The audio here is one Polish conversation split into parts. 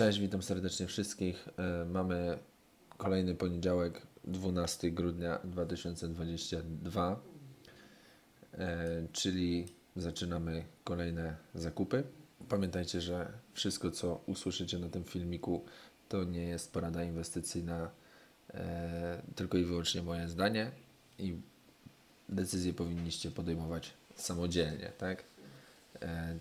Cześć, witam serdecznie wszystkich. E, Mamy kolejny poniedziałek, 12 grudnia 2022, e, czyli zaczynamy kolejne zakupy. Pamiętajcie, że wszystko, co usłyszycie na tym filmiku, to nie jest porada inwestycyjna, e, tylko i wyłącznie moje zdanie i decyzje powinniście podejmować samodzielnie, tak?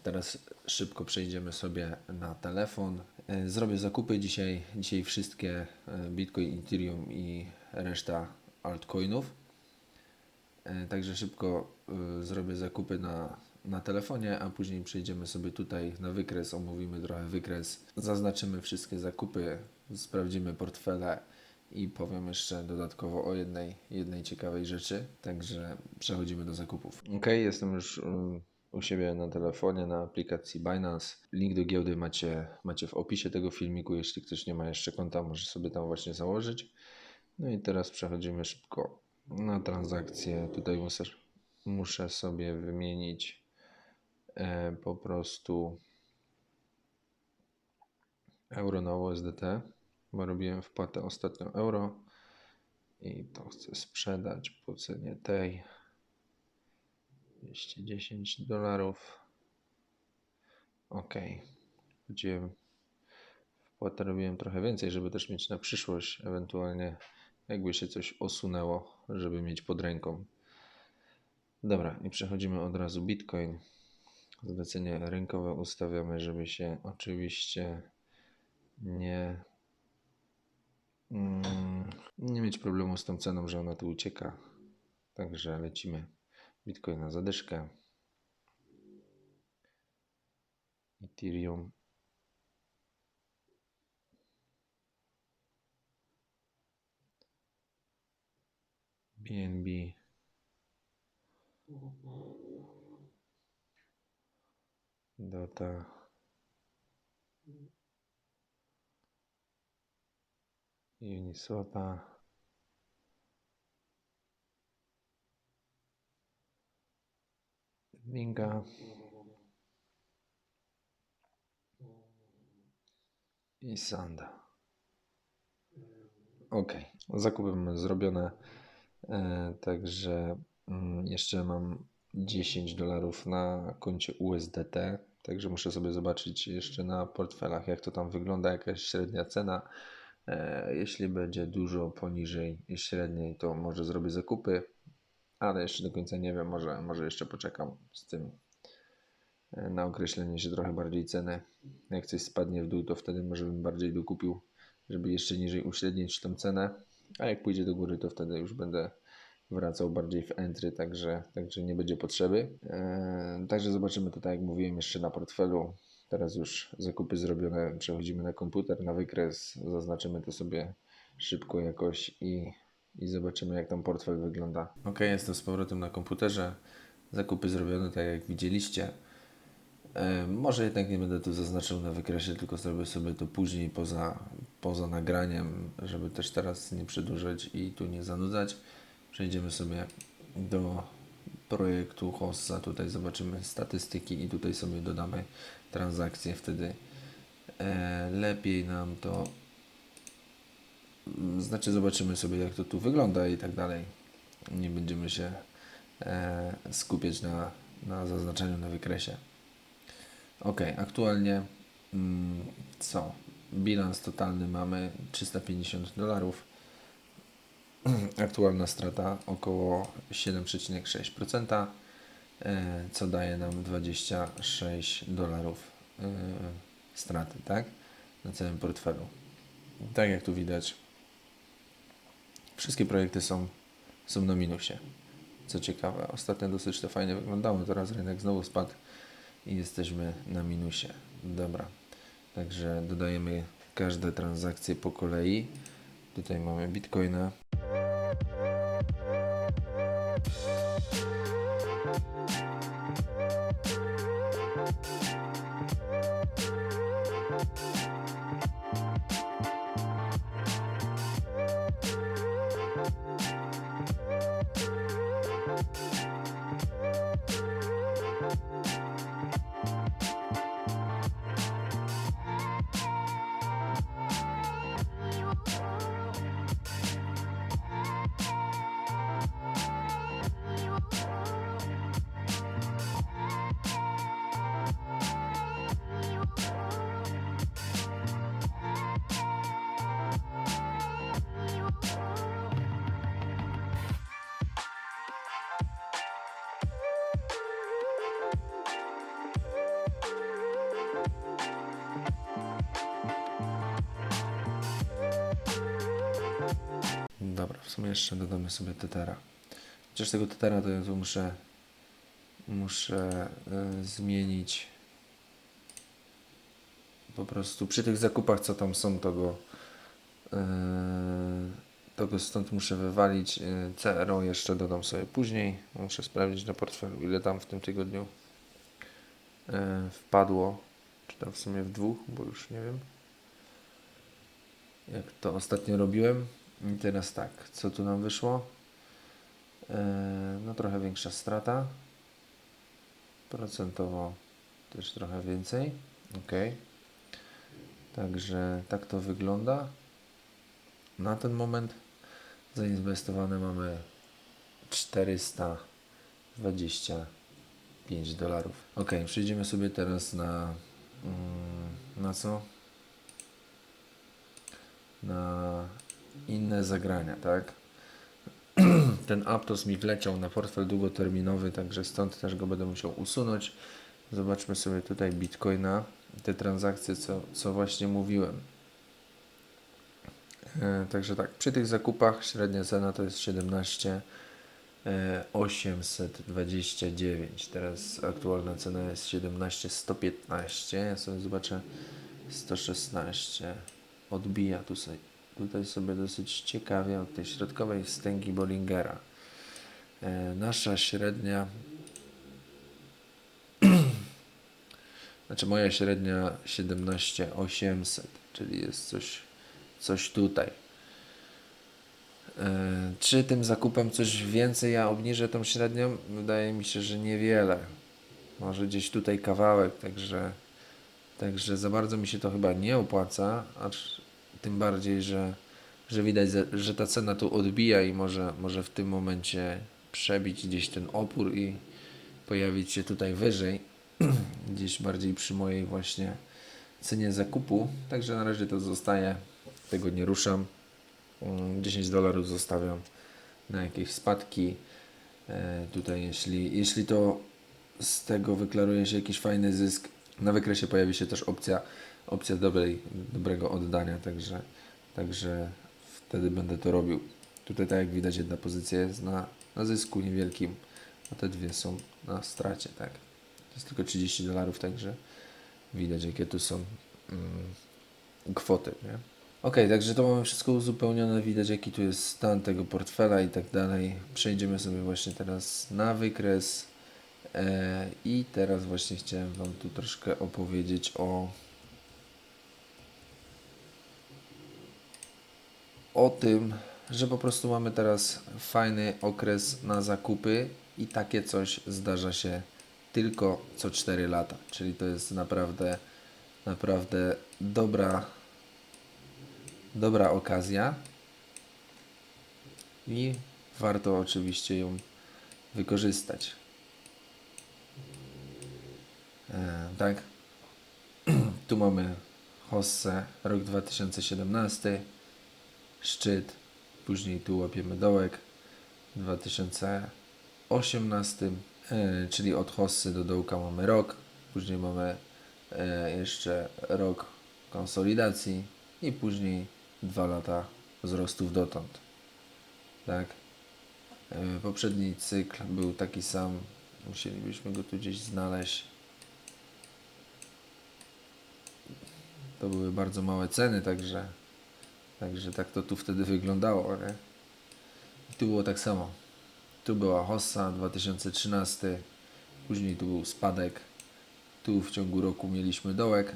Teraz szybko przejdziemy sobie na telefon. E, Zrobię zakupy dzisiaj, dzisiaj wszystkie e, Bitcoin, Ethereum i reszta altcoinów. E, Także szybko zrobię zakupy na, na telefonie, a później przejdziemy sobie tutaj na wykres, omówimy trochę wykres, zaznaczymy wszystkie zakupy, sprawdzimy portfele i powiem jeszcze dodatkowo o jednej, jednej ciekawej rzeczy. Także przechodzimy do zakupów. Ok, jestem już y, u siebie na telefonie, na aplikacji Binance. Link do giełdy macie, macie w opisie tego filmiku. Jeśli ktoś nie ma jeszcze konta, może sobie tam właśnie założyć. No i teraz przechodzimy szybko na transakcje. Tutaj muszę, muszę sobie wymienić e, po prostu euro na USDT, bo robiłem wpłatę ostatnio euro i to chcę sprzedać po cenie tej 210 dolarów. Ok. Chodziłem wpłatę robiłem trochę więcej, żeby też mieć na przyszłość, ewentualnie jakby się coś osunęło, żeby mieć pod ręką. Dobra, i przechodzimy od razu Bitcoin. Zlecenie rynkowe ustawiamy, żeby się oczywiście nie mm, nie mieć problemu z tą ceną, że ona tu ucieka. Także lecimy. Bitcoin na zadyszkę. Ethereum. BNB. Dota. Uniswapa. Minga. I Sanda. Ok, zakupy mamy zrobione. E, także mm, jeszcze mam 10 dolarów na koncie USDT. Także muszę sobie zobaczyć jeszcze na portfelach, jak to tam wygląda, jakaś średnia cena. E, jeśli będzie dużo poniżej średniej, to może zrobię zakupy, ale jeszcze do końca nie wiem, może, może jeszcze poczekam z tym e, na określenie się trochę bardziej ceny. Jak coś spadnie w dół, to wtedy może bym bardziej dokupił, żeby jeszcze niżej uśrednić tą cenę, a jak pójdzie do góry, to wtedy już będę wracał bardziej w entry, także, także nie będzie potrzeby. Eee, także zobaczymy tutaj, jak mówiłem, jeszcze na portfelu. Teraz już zakupy zrobione, przechodzimy na komputer, na wykres, zaznaczymy to sobie szybko jakoś i, i zobaczymy, jak tam portfel wygląda. Ok, jestem z powrotem na komputerze. Zakupy zrobione, tak jak widzieliście. E, może jednak nie będę tu zaznaczył na wykresie, tylko zrobię sobie to później poza, poza nagraniem, żeby też teraz nie przedłużać i tu nie zanudzać. Przejdziemy sobie do projektu Hossa. Tutaj zobaczymy statystyki i tutaj sobie dodamy transakcje. Wtedy e, lepiej nam to znaczy zobaczymy sobie jak to tu wygląda i tak dalej. Nie będziemy się e, skupiać na, na zaznaczeniu na wykresie. Ok, aktualnie mm, co? Bilans totalny mamy 350 dolarów. Aktualna strata około 7,6%, e, co daje nam 26 dolarów e, straty, tak? Na całym portfelu. Tak jak tu widać, wszystkie projekty są, są na minusie. Co ciekawe, ostatnio dosyć to fajnie wyglądało, teraz rynek znowu spadł i jesteśmy na minusie. Dobra, także dodajemy każde transakcje po kolei. Tutaj mamy Bitcoina. W sumie jeszcze dodamy sobie tetera. Chociaż tego tetera to ja tu muszę muszę y, zmienić. Po prostu przy tych zakupach co tam są to go y, to go stąd muszę wywalić. Y, CRO jeszcze dodam sobie później. Muszę sprawdzić na portfelu ile tam w tym tygodniu y, wpadło. Czy tam w sumie w dwóch bo już nie wiem. Jak to ostatnio robiłem i teraz tak co tu nam wyszło y, no trochę większa strata procentowo też trochę więcej. Ok. Także tak to wygląda. Na ten moment zainwestowane mamy 425 dolarów. Ok, przejdziemy sobie teraz na mm, na co? Na inne zagrania, tak? ten Aptos mi wleciał na portfel długoterminowy, także stąd też go będę musiał usunąć. Zobaczmy sobie tutaj Bitcoina, te transakcje, co, co właśnie mówiłem. E, także tak, przy tych zakupach średnia cena to jest 17 e, 829. Teraz aktualna cena jest 17 115. Ja sobie zobaczę 116. Odbija tu sobie tutaj sobie dosyć ciekawie od tej środkowej wstęgi Bollingera. E, nasza średnia, znaczy moja średnia 17800, czyli jest coś, coś tutaj. E, czy tym zakupem coś więcej ja obniżę tą średnią? Wydaje mi się, że niewiele. Może gdzieś tutaj kawałek, także, także za bardzo mi się to chyba nie opłaca, acz tym bardziej, że, że widać, że ta cena tu odbija i może, może w tym momencie przebić gdzieś ten opór i pojawić się tutaj wyżej, gdzieś bardziej przy mojej właśnie cenie zakupu. Także na razie to zostaje, tego nie ruszam. 10 mm, dolarów zostawiam na jakieś spadki. E, tutaj jeśli, jeśli to z tego wyklaruje się jakiś fajny zysk, na wykresie pojawi się też opcja opcja dobrej, dobrego oddania, także, także wtedy będę to robił. Tutaj tak jak widać jedna pozycja jest na, na zysku niewielkim, a te dwie są na stracie, tak. To jest tylko 30 dolarów, także widać jakie tu są mm, kwoty, nie? Ok, także to mamy wszystko uzupełnione, widać jaki tu jest stan tego portfela i tak dalej. Przejdziemy sobie właśnie teraz na wykres e, i teraz właśnie chciałem Wam tu troszkę opowiedzieć o o tym, że po prostu mamy teraz fajny okres na zakupy i takie coś zdarza się tylko co 4 lata. Czyli to jest naprawdę, naprawdę dobra, dobra okazja i warto oczywiście ją wykorzystać. E, tak. tu mamy Hosse rok 2017 szczyt, później tu łapiemy dołek w 2018, e, czyli od hossy do dołka mamy rok, później mamy e, jeszcze rok konsolidacji i później dwa lata wzrostów dotąd. Tak? E, poprzedni cykl był taki sam, musielibyśmy go tu gdzieś znaleźć. To były bardzo małe ceny, także Także tak to tu wtedy wyglądało, nie? I tu było tak samo. Tu była Hossa 2013, później tu był spadek. Tu w ciągu roku mieliśmy dołek.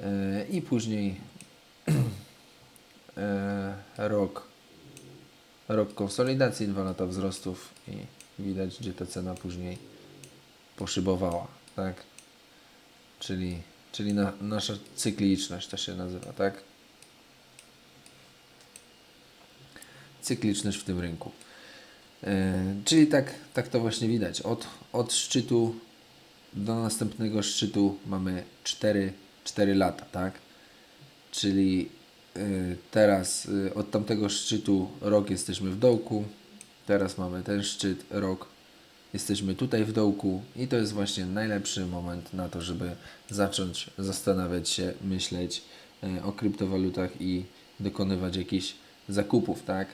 E, I później e, rok rok konsolidacji, dwa lata wzrostów i widać, gdzie ta cena później poszybowała, tak? Czyli czyli na, nasza cykliczność to się nazywa, tak? Cykliczność w tym rynku. E, czyli tak, tak to właśnie widać. Od, od szczytu do następnego szczytu mamy 4, 4 lata, tak? Czyli y, teraz y, od tamtego szczytu rok jesteśmy w dołku, teraz mamy ten szczyt, rok jesteśmy tutaj w dołku i to jest właśnie najlepszy moment na to, żeby zacząć zastanawiać się, myśleć e, o kryptowalutach i dokonywać jakichś zakupów, tak?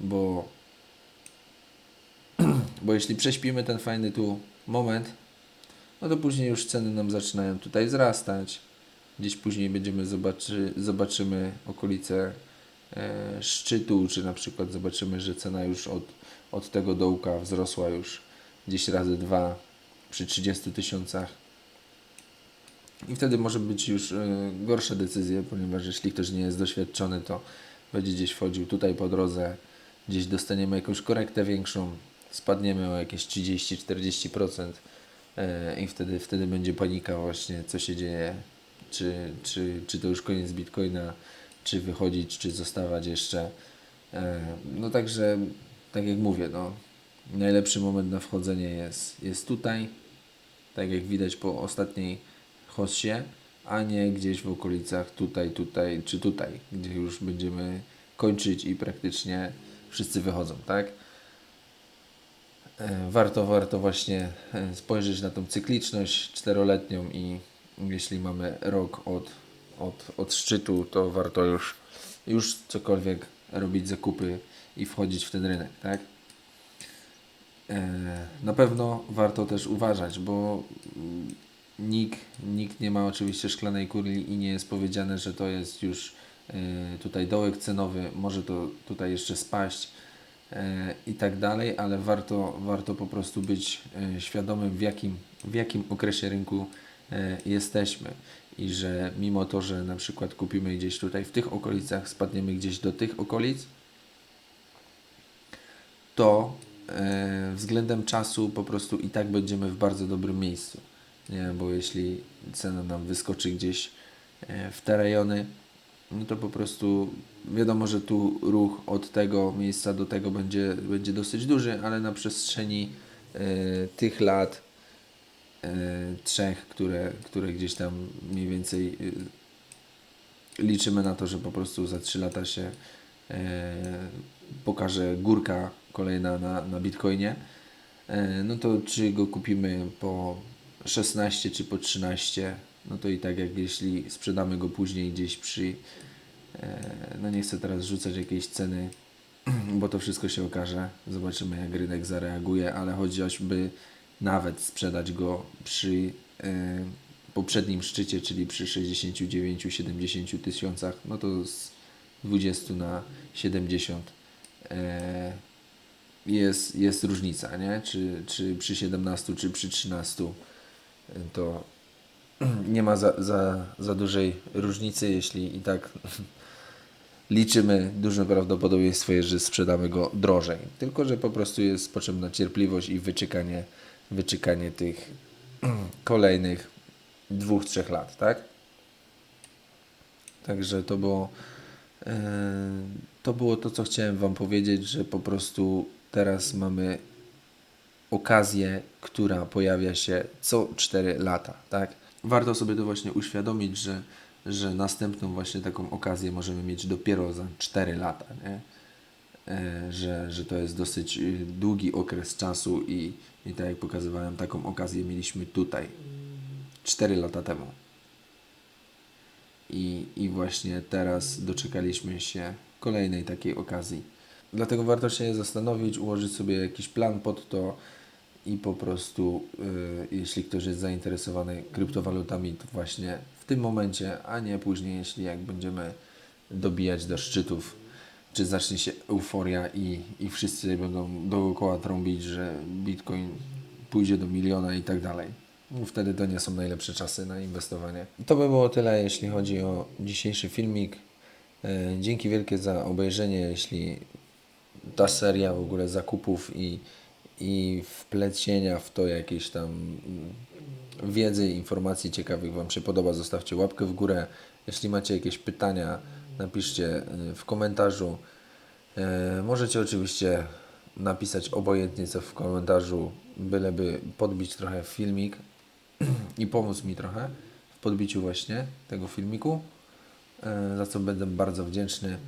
Bo, bo jeśli prześpimy ten fajny tu moment, no to później już ceny nam zaczynają tutaj wzrastać. Gdzieś później będziemy zobaczy, zobaczymy okolice e, szczytu, czy na przykład zobaczymy, że cena już od, od tego dołka wzrosła już gdzieś razy dwa przy 30 tysiącach. I wtedy może być już e, gorsza decyzja, ponieważ jeśli ktoś nie jest doświadczony, to będzie gdzieś wchodził tutaj po drodze, gdzieś dostaniemy jakąś korektę większą, spadniemy o jakieś 30-40% e, i wtedy, wtedy będzie panika właśnie, co się dzieje, czy, czy, czy to już koniec Bitcoina, czy wychodzić, czy zostawać jeszcze. E, No także, tak jak mówię, no, najlepszy moment na wchodzenie jest, jest tutaj, tak jak widać po ostatniej hossie, a nie gdzieś w okolicach tutaj, tutaj czy tutaj, gdzie już będziemy kończyć i praktycznie wszyscy wychodzą, tak? E, Warto, warto właśnie e, spojrzeć na tą cykliczność czteroletnią i jeśli mamy rok od, od, od szczytu, to warto już, już cokolwiek robić zakupy i wchodzić w ten rynek, tak? E, Na pewno warto też uważać, bo nikt, nikt nie ma oczywiście szklanej kuli i nie jest powiedziane, że to jest już e, tutaj dołek cenowy, może to tutaj jeszcze spaść e, i tak dalej, ale warto, warto po prostu być świadomym w jakim, w jakim okresie rynku jesteśmy. I że mimo to, że na przykład kupimy gdzieś tutaj w tych okolicach, spadniemy gdzieś do tych okolic, to względem czasu po prostu i tak będziemy w bardzo dobrym miejscu. Nie, bo jeśli cena nam wyskoczy gdzieś e, w te rejony, no to po prostu wiadomo, że tu ruch od tego miejsca do tego będzie, będzie dosyć duży, ale na przestrzeni e, tych lat e, trzech, które, które gdzieś tam mniej więcej e, liczymy na to, że po prostu za 3 lata się e, pokaże górka kolejna na, na Bitcoinie, e, no to czy go kupimy po 16 czy po 13, no to i tak jak jeśli sprzedamy go później gdzieś przy, e, no nie chcę teraz rzucać jakiejś ceny, bo to wszystko się okaże, zobaczymy jak rynek zareaguje, ale chociażby nawet sprzedać go przy e, poprzednim szczycie, czyli przy 69-70 tysiącach, no to z 20 na 70 e, jest, jest różnica, nie? Czy, czy przy 17, czy przy 13 to nie ma za, za, za dużej różnicy, jeśli i tak liczymy duże prawdopodobieństwo że sprzedamy go drożej. Tylko, że po prostu jest potrzebna cierpliwość i wyczekanie, wyczekanie tych kolejnych dwóch, trzech lat, tak? Także to było, e, to było to, co chciałem Wam powiedzieć, że po prostu teraz mamy okazję, która pojawia się co 4 lata, tak? Warto sobie to właśnie uświadomić, że, że następną właśnie taką okazję możemy mieć dopiero za 4 lata, nie? E, że, że to jest dosyć y, długi okres czasu i, i tak jak pokazywałem, taką okazję mieliśmy tutaj 4 lata temu. I, I właśnie teraz doczekaliśmy się kolejnej takiej okazji. Dlatego warto się zastanowić, ułożyć sobie jakiś plan pod to i po prostu, y, jeśli ktoś jest zainteresowany kryptowalutami, to właśnie w tym momencie, a nie później, jeśli jak będziemy dobijać do szczytów, czy zacznie się euforia i, i wszyscy będą dookoła trąbić, że Bitcoin pójdzie do miliona i tak dalej. No, Wtedy to nie są najlepsze czasy na inwestowanie. To by było tyle, jeśli chodzi o dzisiejszy filmik. E, Dzięki wielkie za obejrzenie. Jeśli ta seria w ogóle zakupów i, i wplecienia w to jakieś tam wiedzy informacji ciekawych Wam się podoba, zostawcie łapkę w górę. Jeśli macie jakieś pytania, napiszcie y, w komentarzu. E, Możecie oczywiście napisać obojętnie co w komentarzu, byleby podbić trochę filmik i pomóc mi trochę w podbiciu właśnie tego filmiku, e, za co będę bardzo wdzięczny.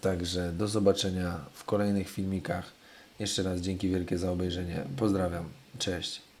Także do zobaczenia w kolejnych filmikach. Jeszcze raz dzięki wielkie za obejrzenie. Pozdrawiam. Cześć.